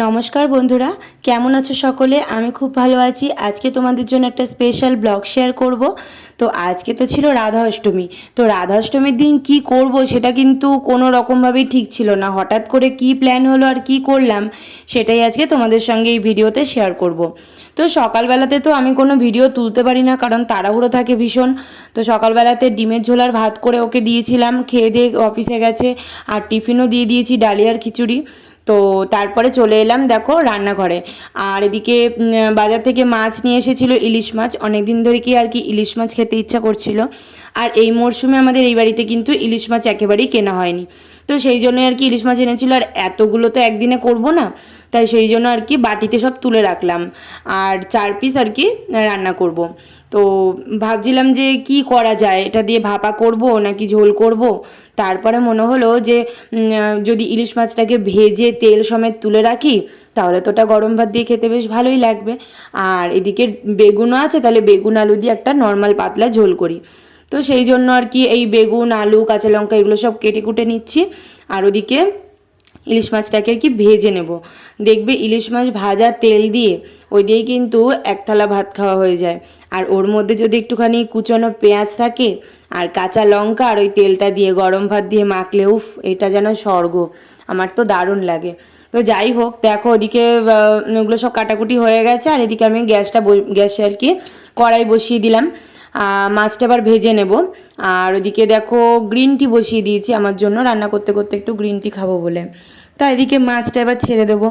নমস্কার বন্ধুরা, কেমন আছো সকলে? আমি খুব ভালো আছি। আজকে তোমাদের জন্য একটা স্পেশাল ব্লগ শেয়ার করব। তো আজকে তো ছিল রাধা অষ্টমী তো রাধা অষ্টমীর দিন কি করব সেটা কিন্তু কোনো রকমভাবেই ঠিক ছিল না। হঠাৎ করে কি প্ল্যান হলো আর কি করলাম, সেটাই আজকে তোমাদের সঙ্গে এই ভিডিওতে শেয়ার করব। তো সকালবেলাতে তো আমি কোনো ভিডিও তুলতে পারি না, কারণ তাড়াহুড়ো থাকে ভীষণ। তো সকালবেলাতে ডিমের ঝোলার ভাত করে ওকে দিয়েছিলাম। খেয়ে দিয়ে অফিসে গেছে, আর টিফিনও দিয়ে দিয়েছি ডালিয়ার খিচুড়ি। তো তারপরে চলে এলাম, দেখো, রান্নাঘরে। আর এদিকে বাজার থেকে মাছ নিয়ে এসেছিল ইলিশ মাছ। অনেক দিন ধরে কি আর কি ইলিশ মাছ খেতে ইচ্ছা করছিল। আর এই মরশুমে আমাদের এই বাড়িতে কিন্তু ইলিশ মাছ একেবারেই কেনা হয়নি। তো সেই জন্য আর কি ইলিশ মাছ এনেছিল, আর এতগুলো তো একদিনে করব না, তাই সেই জন্য আর কি বাটিতে সব তুলে রাখলাম, আর চার পিস আর কি রান্না করব। তো ভাবছিলাম যে কি করা যায়, এটা দিয়ে ভাপা করব নাকি ঝোল করব? তারপরে মনে হলো যে যদি ইলিশ মাছটাকে ভেজে তেল সমেত তুলে রাখি, তাহলে তো ওটা গরম ভাত দিয়ে খেতে বেশ ভালোই লাগবে। আর এদিকে বেগুনও আছে, তাহলে বেগুন আলু দিয়ে একটা নর্মাল পাতলা ঝোল করি। তো সেই জন্য আর কি এই বেগুন, আলু, কাঁচা লঙ্কা এগুলো সব কেটে কুটে নিচ্ছি। আর ওদিকে ইলিশ মাছটাকে আর কি ভেজে নেব। দেখবে ইলিশ মাছ ভাজা তেল দিয়ে ওই দিয়েই কিন্তু এক থালা ভাত খাওয়া হয়ে যায়। আর ওর মধ্যে যদি একটুখানি কুচনো পেঁয়াজ থাকে আর কাঁচা লঙ্কা আর ওই তেলটা দিয়ে গরম ভাত দিয়ে মাখলে, উফ, এটা যেন স্বর্গ। আমার তো দারুণ লাগে। তো যাই হোক, দেখো ওদিকে ওগুলো সব কাটাকুটি হয়ে গেছে। আর এদিকে আমি গ্যাসটা গ্যাসে আর কি কড়াই বসিয়ে দিলাম। মাছটা আবার ভেজে নেব। আর ওদিকে দেখো গ্রিন টি বসিয়ে দিয়েছি আমার জন্য। রান্না করতে করতে একটু গ্রিন টি খাব বলে। তা এদিকে মাছটা এবার ছেড়ে দেবো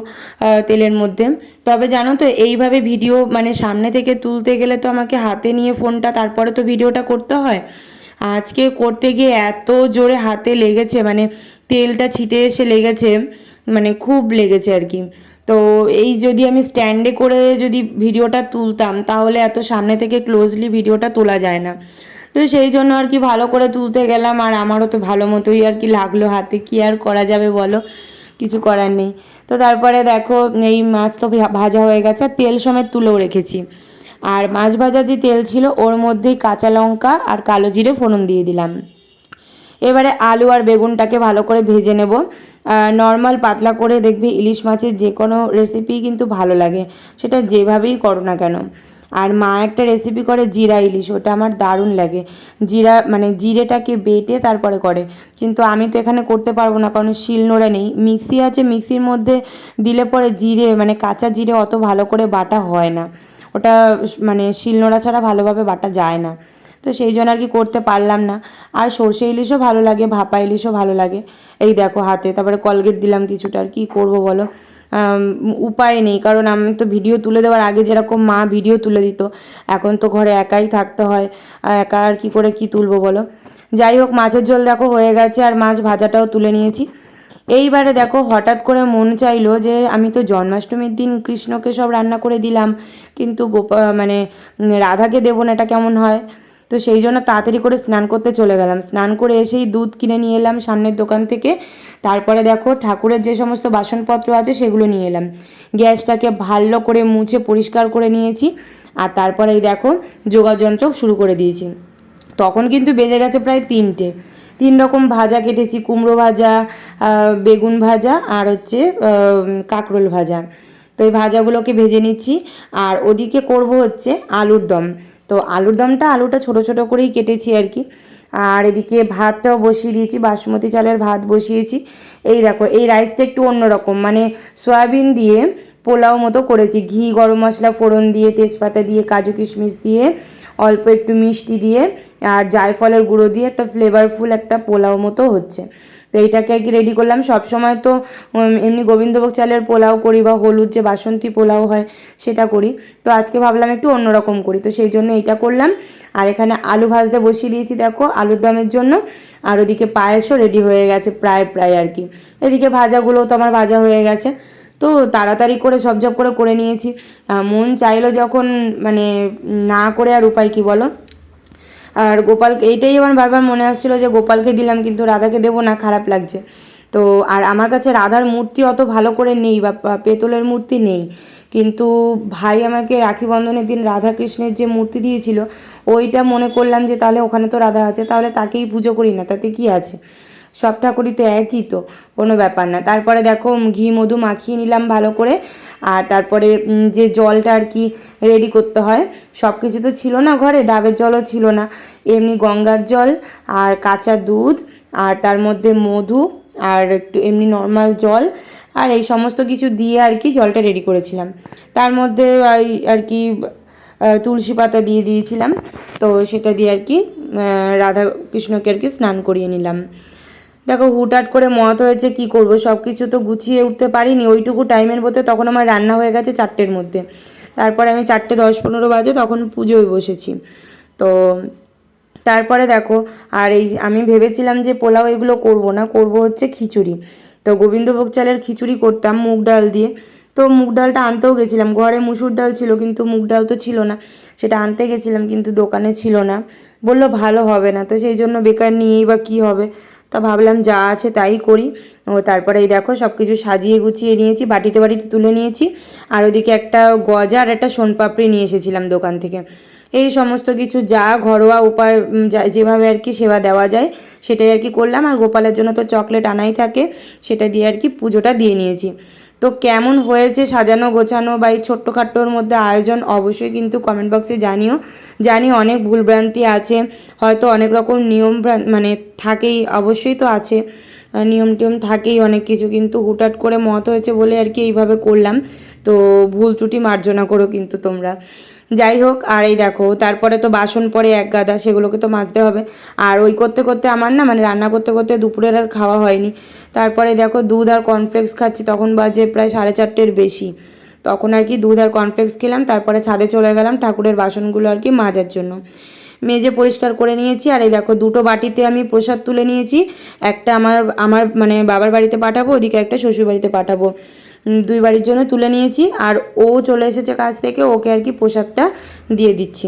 তেলের মধ্যে। তবে জানো তো, এইভাবে ভিডিও মানে সামনে থেকে তুলতে গেলে তো আমাকে হাতে নিয়ে ফোনটা তারপরে তো ভিডিওটা করতে হয়। আজকে করতে গিয়ে এত জোরে হাতে লেগেছে মানে তেলটা ছিটে এসে লেগেছে মানে খুব লেগেছে আর কি। তো এই যদি আমি স্ট্যান্ডে করে যদি ভিডিওটা তুলতাম, তাহলে এত সামনে থেকে ক্লোজলি ভিডিওটা তোলা যায় না। তো সেই জন্য আর কি ভালো করে তুলতে গেলাম, আর আমারও তো ভালো মতোই আর কি লাগল হাতে। কি আর করা যাবে বলো? কিছু করার নেই। তো তারপরে দেখো, এই মাছ তো ভাজা হয়ে গেছে তেল সমেত তুলেও রেখেছি। আর মাছ ভাজা যে তেল ছিল, ওর মধ্যেই কাঁচা লঙ্কা আর কালো জিরে ফোড়ন দিয়ে দিলাম। এবারে আলু আর বেগুনটাকে ভালো করে ভেজে নেব। নর্মাল পাতলা করে দেখবি ইলিশ মাছের যে কোনো রেসিপি কিন্তু ভালো লাগে। সেটা যেভাবেই করো না কেন। আর মা একটা রেসিপি করে জিরা ইলিশ, ওটা আমার দারুণ লাগে। জিরা মানে জিরেটাকে বেটে তারপরে করে। কিন্তু আমি তো এখানে করতে পারব না, কারণ শিলনোড়া নেই। মিক্সি আছে, মিক্সির মধ্যে দিলে পরে জিরে মানে কাঁচা জিরে অত ভালো করে বাটা হয় না। ওটা মানে শিলনোড়া ছাড়া ভালোভাবে বাটা যায় না। তো সেই জন্য আর কি করতে পারলাম না। আর সর্ষে ইলিশও ভালো লাগে, ভাপা ইলিশও ভালো লাগে। এই দেখো হাতে, তারপরে কলগেট দিলাম কিছুটা, আর কি করব বলো? উপায় নেই, কারণ আমি তো ভিডিও তুলে দেওয়ার আগে যেরকম মা ভিডিও তুলে দিত, এখন তো ঘরে একাই থাকতে হয় একা আর কি করে কি তুলবো বলো? যাই হোক, মাছের ঝোল দেখো হয়ে গেছে, আর মাছ ভাজাটাও তুলে নিয়েছি। এইবারে দেখো হঠাৎ করে মন চাইলো যে আমি তো জন্মাষ্টমীর দিন কৃষ্ণকে সব রান্না করে দিলাম, কিন্তু গোপা মানে রাধাকে দেবো না, এটা কেমন হয়? তো সেই জন্য তাড়াতাড়ি করে স্নান করতে চলে গেলাম। স্নান করে এসেই দুধ কিনে নিয়ে এলাম সামনের দোকান থেকে। তারপরে দেখো ঠাকুরের যে সমস্ত বাসনপত্র আছে সেগুলো নিয়ে এলাম। গ্যাসটাকে ভালো করে মুছে পরিষ্কার করে নিয়েছি। আর তারপরে এই দেখো যোগাযন্ত্র শুরু করে দিয়েছি। তখন কিন্তু বেজে গেছে প্রায় তিনটে। তিন রকম ভাজা কেটেছি, কুমড়ো ভাজা বেগুন ভাজা আর হচ্ছে কাঁকরোল ভাজা। তো এই ভাজাগুলোকে ভেজে নিচ্ছি। আর ওদিকে করব হচ্ছে আলুর দম। তো আলুর দমটা আলুটা ছোট ছোট করেই কেটেছি আর কি। আর এদিকে ভাতটাও বসিয়ে দিয়েছি, বাসমতি চালের ভাত বসিয়েছি। এই দেখো, এই রাইসটা একটু অন্যরকম মানে সয়াবিন দিয়ে পোলাও মতো করেছি। ঘি, গরম মশলা, ফোড়ন দিয়ে, তেজপাতা দিয়ে, কাজু কিশমিশ দিয়ে, অল্প একটু মিষ্টি দিয়ে, আর জায়ফলের গুঁড়ো দিয়ে একটা ফ্লেভারফুল একটা পোলাও মতো হচ্ছে। তো এইটাকে আর কি রেডি করলাম। সব সময় তো এমনি গোবিন্দভোগ চালের পোলাও করি বা হলুদ যে বাসন্তী পোলাও হয়, সেটা করি। তো আজকে ভাবলাম একটু অন্যরকম করি। তো সেই জন্য এইটা করলাম। আর এখানে আলু ভাজতে বসিয়ে দিয়েছি, দেখো, আলুর দমের জন্য। আর ওদিকে পায়েসও রেডি হয়ে গেছে প্রায় প্রায় আর কি। এদিকে ভাজাগুলো তো আমার ভাজা হয়ে গেছে। তো তাড়াতাড়ি করে সব জব করে করে নিয়েছি। মন চাইলো যখন মানে না করে আর উপায় কি বলো? আর গোপালকে, এইটাই আমার বারবার মনে আসছিল যে গোপালকে দিলাম, কিন্তু রাধাকে দেবো না, খারাপ লাগছে। তো, আর আমার কাছে রাধার মূর্তি অত ভালো করে নেই, বা পেতলের মূর্তি নেই। কিন্তু ভাই আমাকে রাখি বন্ধনের দিন রাধা কৃষ্ণের যে মূর্তি দিয়েছিল, ওইটা মনে করলাম যে তাহলে ওখানে তো রাধা আছে, তাহলে তাকেই পুজো করি না, তাতে কি আছে? সব ঠাকুরই তো একই তো, কোনো ব্যাপার না। তারপরে দেখো ঘি, মধু মাখিয়ে নিলাম ভালো করে। আর তারপরে যে জলটা আর কি রেডি করতে হয় সব কিছু তো ছিল না ঘরে, ডাবের জলও ছিল না। এমনি গঙ্গার জল আর কাঁচা দুধ আর তার মধ্যে মধু আর একটু এমনি নর্মাল জল আর এই সমস্ত কিছু দিয়ে আর কি জলটা রেডি করেছিলাম। তার মধ্যে আর কি তুলসী পাতা দিয়ে দিয়েছিলাম। তো সেটা দিয়ে আর কি রাধা কৃষ্ণকে আর কি স্নান করিয়ে নিলাম। দেখো হুটহাট করে মত হয়েছে, কি করব? সব কিছু তো গুছিয়ে উঠতে পারিনি। ওইটুকু টাইমের মধ্যে তখন আমার রান্না হয়ে গেছে চারটের মধ্যে। তারপরে আমি চারটে দশ পনেরো বাজে তখন পুজোয় বসেছি। তো তারপরে দেখো, আর এই আমি ভেবেছিলাম যে পোলাও এগুলো করব না, করব হচ্ছে খিচুড়ি। তো গোবিন্দভোগ চালের খিচুড়ি করতাম মুগ ডাল দিয়ে। তো মুগ ডালটা আনতেও গেছিলাম। ঘরে মুসুর ডাল ছিল, কিন্তু মুগ ডাল তো ছিল না। সেটা আনতে গেছিলাম, কিন্তু দোকানে ছিল না। বলল ভালো হবে না, তো সেই জন্য বেকার নিয়েই বা কী হবে? তা ভাবলাম যা আছে তাই করি। ও তারপরে এই দেখো সব কিছু সাজিয়ে গুছিয়ে নিয়েছি, বাটিতে বাড়িতে তুলে নিয়েছি। আর ওদিকে একটা গজা আর একটা সোনপাপড়ি নিয়ে এসেছিলাম দোকান থেকে। এই সমস্ত কিছু যা ঘরোয়া উপায় যেভাবে আর কি সেবা দেওয়া যায়, সেটাই আর কি করলাম। আর গোপালের জন্য তো চকলেট আনাই থাকে, সেটা দিয়ে আর কি পুজোটা দিয়ে নিয়েছি। তো কেমন হয়েছে সাজানো গোছানো বা এই ছোট্টখাট্টোর মধ্যে আয়োজন অবশ্যই কিন্তু কমেন্ট বক্সে জানিও। জানি অনেক ভুলভ্রান্তি আছে, হয়তো অনেক রকম নিয়ম মানে থাকেই, অবশ্যই তো আছে। নিয়ম টিয়ম থাকেই, অনেক কিছু কিন্তু হুটহাট করে মত হয়েছে বলে আর কি এইভাবে করলাম। তো ভুল ত্রুটি মার্জনা করো কিন্তু তোমরা। যাই হোক, আর এই দেখো, তারপরে তো বাসন পড়ে এক গাদা, সেগুলোকে তো মাজতে হবে। আর ওই করতে করতে আমার না মানে রান্না করতে করতে দুপুরের আর খাওয়া হয়নি। তারপরে দেখো, দুধ আর কর্নফ্লেক্স খাচ্ছি, তখন বাজে প্রায় সাড়ে চারটের বেশি। তখন আর কি দুধ আর কর্নফ্লেক্স খেলাম, তারপরে ছাদে চলে গেলাম ঠাকুরের বাসনগুলো আর কি মাজার জন্য। মেজে পরিষ্কার করে নিয়েছি, আর এই দেখো, দুটো বাটিতে আমি প্রসাদ তুলে নিয়েছি। একটা আমার আমার মানে বাবার বাড়িতে পাঠাবো, ওদিকে একটা শ্বশুর বাড়িতে পাঠাবো। দুই বাড়ির জন্য তুলে নিয়েছি আর ও চলে এসেছে কাজ থেকে, ওকে আর কি পোশাকটা দিয়ে দিচ্ছি।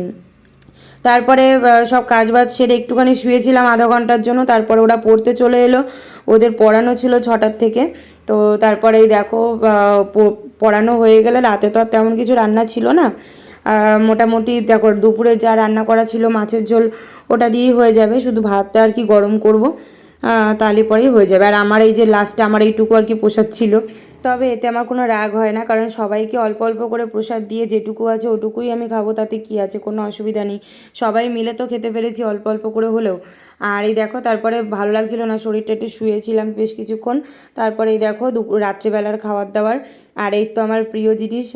তারপরে সব কাজ বাজ সেরে একটুখানি শুয়েছিলাম আধা ঘণ্টার জন্য, তারপরে ওরা পড়তে চলে এলো। ওদের পড়ানো ছিল ছটার থেকে। তো তারপরে দেখো পড়ানো হয়ে গেলে রাতে তো আর তেমন কিছু রান্না ছিল না। মোটামুটি দেখো, দুপুরে যা রান্না করা ছিল মাছের ঝোল, ওটা দিয়েই হয়ে যাবে। শুধু ভাতটা আর কি গরম করব তাহলে পরেই হয়ে যাবে। আর আমার এই যে লাস্টে আমার এইটুকু আর কি প্রসাদ ছিল। তবে এতে আমার কোনো রাগ হয় না। কারণ সবাইকে অল্প অল্প করে প্রসাদ দিয়ে যেটুকু আছে ওটুকুই আমি খাব, তাতে কি আছে? কোনো অসুবিধা নেই। সবাই মিলে তো খেতে পেরেছি অল্প অল্প করে হলেও। আর এই দেখো, তারপরে ভালো লাগছিল না, শরীরটা একটু শুয়েছিলাম বেশ কিছুক্ষণ। তারপরে এই দেখো দুপুর রাত্রিবেলার খাবার দাবার আর এই তো আমার প্রিয় জিনিস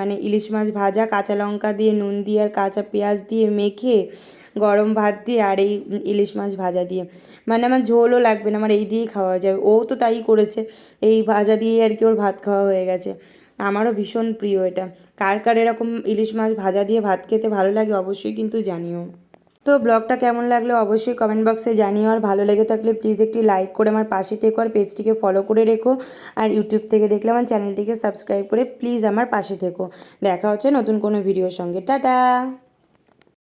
মানে ইলিশ মাছ ভাজা, কাঁচা লঙ্কা দিয়ে, নুন দিয়ে আর কাঁচা পেঁয়াজ দিয়ে মেখে গরম ভাত দিয়ে আর এই ইলিশ মাছ ভাজা দিয়ে। মানে আমার ঝোলও লাগবে না, আমার এই দিয়েই খাওয়া যাবে ও তো তাই করেছে, এই ভাজা দিয়েই আর কি ওর ভাত খাওয়া হয়ে গেছে। আমারও ভীষণ প্রিয় এটা। কার কার এরকম ইলিশ মাছ ভাজা দিয়ে ভাত খেতে ভালো লাগে অবশ্যই কিন্তু জানিও। তো ব্লগটা কেমন লাগল অবশ্যই কমেন্ট বক্সে জানিও। আর ভালো লেগে থাকলে প্লিজ একটি লাইক করে আমার পাশে থেকো আর পেজটিকে ফলো করে রেখো। আর ইউটিউব থেকে দেখলে আমার চ্যানেলটিকে সাবস্ক্রাইব করে প্লিজ আমার পাশে থেকো। দেখা হচ্ছে নতুন কোনো ভিডিওর সঙ্গে। টাটা!